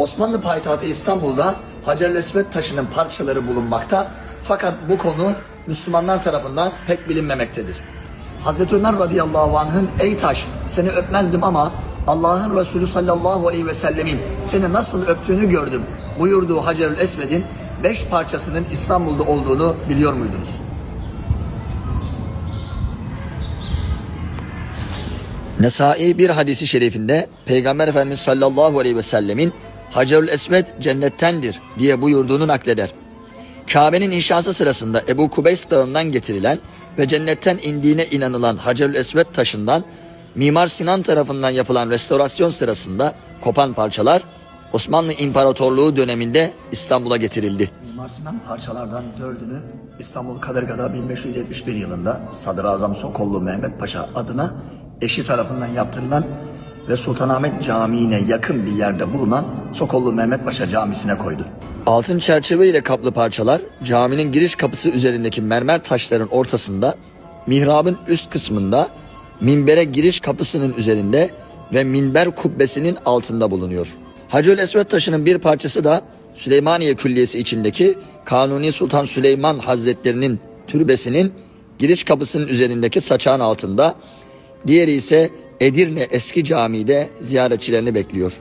Osmanlı payitahtı İstanbul'da Hacer-ül Esved taşının parçaları bulunmakta fakat bu konu Müslümanlar tarafından pek bilinmemektedir. Hazreti Ömer radıyallahu anh'ın ey taş seni öpmezdim ama Allah'ın Resulü sallallahu aleyhi ve sellemin seni nasıl öptüğünü gördüm buyurduğu Hacer-ül Esved'in beş parçasının İstanbul'da olduğunu biliyor muydunuz? Nesai bir hadisi şerifinde Peygamber Efendimiz sallallahu aleyhi ve sellemin Hacerül Esved cennettendir diye buyurduğunu nakleder. Kabe'nin inşası sırasında Ebu Kubeys dağından getirilen ve cennetten indiğine inanılan Hacerül Esved taşından Mimar Sinan tarafından yapılan restorasyon sırasında kopan parçalar Osmanlı İmparatorluğu döneminde İstanbul'a getirildi. Mimar Sinan parçalardan dördünü İstanbul Kadırga'da 1571 yılında Sadrazam Sokollu Mehmet Paşa adına eşi tarafından yaptırılan ve Sultanahmet Camii'ne yakın bir yerde bulunan Sokollu Mehmet Paşa Camisi'ne koydu. Altın çerçeve ile kaplı parçalar caminin giriş kapısı üzerindeki mermer taşların ortasında, mihrabın üst kısmında, minbere giriş kapısının üzerinde ve minber kubbesinin altında bulunuyor. Hacı Esved taşının bir parçası da Süleymaniye Külliyesi içindeki Kanuni Sultan Süleyman Hazretlerinin türbesinin giriş kapısının üzerindeki saçağın altında, diğeri ise Edirne Eski Camii'de ziyaretçilerini bekliyor.